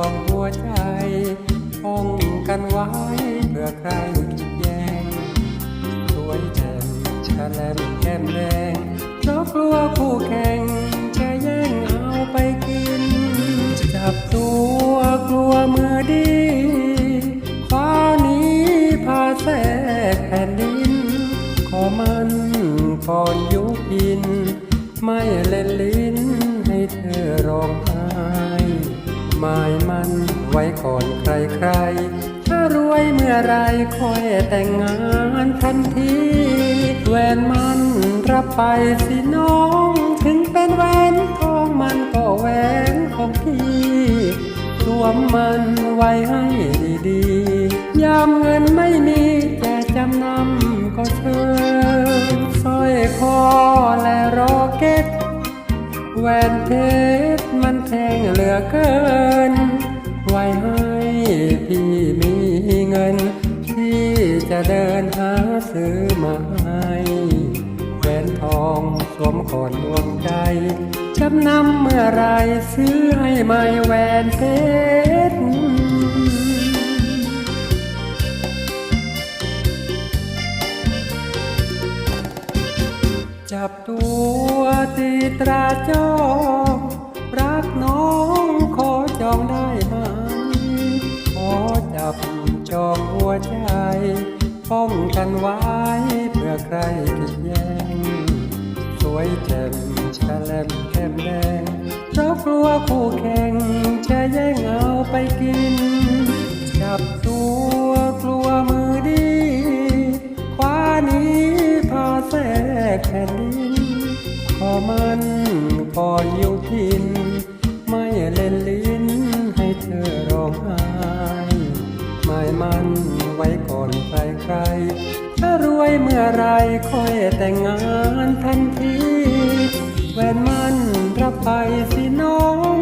องหัวใจท่องกันไว้เพื่อใครคิดแย่งสวยแจ่มฉลับแก้มแรงเพราะกลัวคู่แข่งจะแย่งเอาไปกิน จับตัวกลัวมือดีคว้านี้พาแทรกแผ่นดินขอมันก่อนยุบิน ไม่เล่นลิ หมายมันไว้ก่อนใครใครถ้ารวยเมื่อไรค่อยแต่งงานทันทีแหวนมันรับไปสิน้อง ถึงเป็นแหวนของมันก็แหวนของพี่รวมมันไว้ให้ดีๆยามเงินไม่มีจะจำนำ แหวนเพชรมันแพงเหลือเกิน ไว้ให้พี่มีเงิน ที่จะเดินหาซื้อมาให้แหวนทองสวมก่อนดวงใจจำนำเมื่อไรซื้อให้ไม่แหวนเพชรจับตัว ตีตราจองรักน้องขอจองได้ไหม ขอจับจองหัวใจ ป้องกันไว้เพื่อใครผิดแย่งสวยแจ่มชะแลมแก้มแดงเพราะกลัวคู่แข่งจะแย่งเอาไปกิน จับตัวกลัวมือดี คว้านี้พาแทรกแผ่นดิน อมันก่อนอยู่พิน ไม่เล่นลิ้นให้เธอร้องไห้ไม่มันไว้ก่อนใครใคร ถ้ารวยเมื่อไรค่อยแต่งงานทันทีแหวนมันรับไปสิน้อง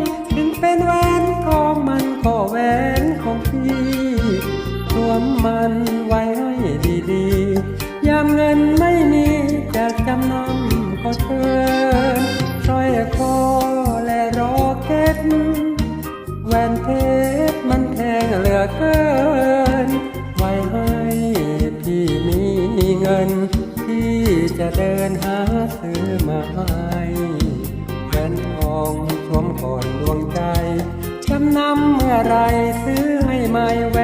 นที่จะเดินหาซื้อมาให้แหวนทองสวมก่อนดวงใจจำนำเมื่อไรซื้อให้ไม่แหว